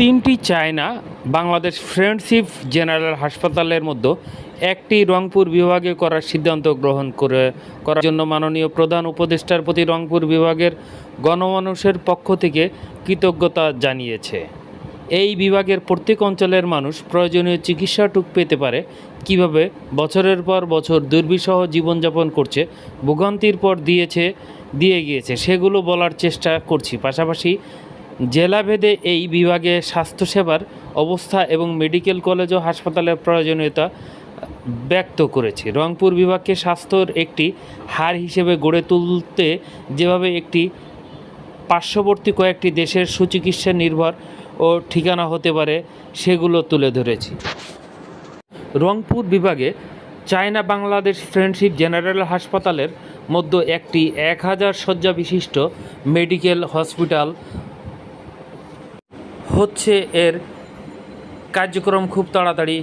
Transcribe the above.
তিনটি China Bangladesh friendship general হাসপাতালের মধ্যে একটি রংপুর বিভাগে করার সিদ্ধান্ত গ্রহণ করে, করার জন্য মাননীয় প্রধান উপদেষ্টার প্রতি রংপুর বিভাগের গণমানুষের পক্ষ থেকে কৃতজ্ঞতা জানিয়েছে। এই বিভাগের প্রত্যেক অঞ্চলের মানুষ প্রয়োজনীয় চিকিৎসাটুক পেতে পারে। কীভাবে? বছরের পর বছর দুর্বিষহ জীবনযাপন করছে, ভোগান্তির পর দিয়েছে, দিয়ে গিয়েছে, সেগুলো বলার চেষ্টা করছি। পাশাপাশি জেলাভেদে এই বিভাগে স্বাস্থ্যসেবার অবস্থা এবং মেডিকেল কলেজ ও হাসপাতালের প্রয়োজনীয়তা ব্যক্ত করেছে। রংপুর বিভাগকে স্বাস্থ্যর একটি হার হিসেবে গড়ে তুলতে যেভাবে একটি পার্শ্ববর্তী কয়েকটি দেশের সুচিকিৎসা নির্ভর ও ঠিকানা হতে পারে, সেগুলো তুলে ধরেছি। রংপুর বিভাগে চায়না বাংলাদেশ ফ্রেন্ডশিপ জেনারেল হাসপাতালের মধ্যে একটি এক হাজার শয্যা বিশিষ্ট মেডিকেল হসপিটাল হচ্ছে এর কার্যক্রম খুব তাড়াতাড়ি